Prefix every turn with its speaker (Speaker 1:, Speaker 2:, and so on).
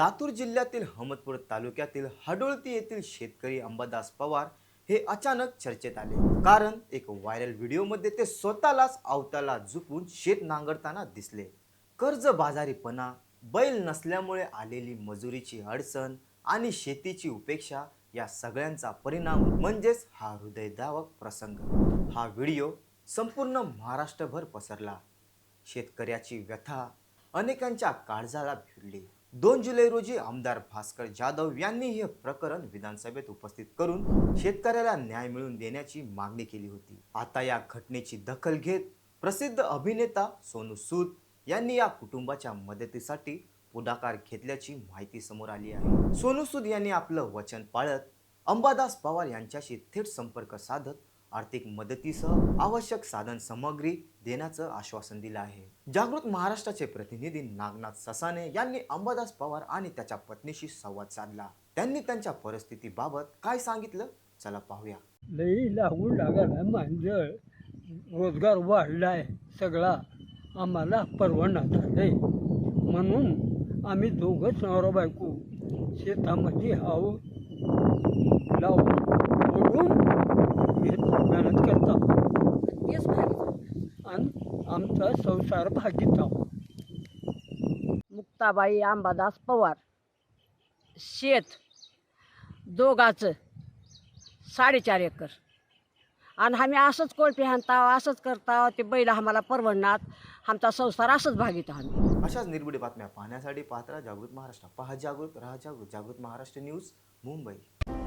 Speaker 1: लातूर जिल्ह्यातील अहमदपूर तालुक्यातील हडोळती येथील शेतकरी अंबादास पवार हे अचानक चर्चेत आले. कारण एक व्हायरल व्हिडिओमध्ये ते स्वतःलाच अवताला झुकून शेत नांगरताना दिसले. कर्जबाजारीपणा बैल नसल्यामुळे आलेली मजुरीची अडचण आणि शेतीची उपेक्षा या सगळ्यांचा परिणाम म्हणजेच हा हृदयदावक प्रसंग. हा व्हिडिओ संपूर्ण महाराष्ट्रभर पसरला. शेतकऱ्याची व्यथा अनेकांच्या काळजाला भिडली. दोन जुलै रोजी आमदार भास्कर जाधव यांनी हे प्रकरण विधानसभेत उपस्थित करून शेतकऱ्याला न्याय मिळवून देण्याची मागणी केली होती. आता या घटनेची दखल घेत प्रसिद्ध अभिनेता सोनू सूद यांनी या कुटुंबाच्या मदतीसाठी पुढाकार घेतल्याची माहिती समोर आली आहे. सोनू सूद यांनी आपलं वचन पाळत अंबादास पवार यांच्याशी थेट संपर्क साधत आर्थिक मदतीसह आवश्यक साधन सामग्री देण्याचं आश्वासन दिलं आहे. जागृत महाराष्ट्राचे प्रतिनिधी नागनाथ ससाने यांनी अंबादास पवार आणि त्याच्या पत्नीशी संवाद साधला. त्यांनी त्यांच्या परिस्थितीबाबत काय सांगितलं? चला पाहूया.
Speaker 2: लई लागून लागायला मांजळ रोजगार वाढलाय सगळा. आम्हाला परवडणार झाले म्हणून आम्ही दोघंच नवरा बायको शेतामध्ये आहो लावून आमचा संसार भागीत आहो
Speaker 3: मुक्ताबाई अंबादास पवार. शेत. दोघाचं. साडेचार एकर. आणि आम्ही असंच कोळपे हाणताव असंच करताव ते बैल आम्हाला परवडणार. आमचा संसार असंच भागीत आम्ही.
Speaker 1: अशाच निर्भीड बातम्या पाहण्यासाठी पाहत राहा जागृत महाराष्ट्र. पहा जागृत राहा जागृत. जागृत महाराष्ट्र न्यूज मुंबई.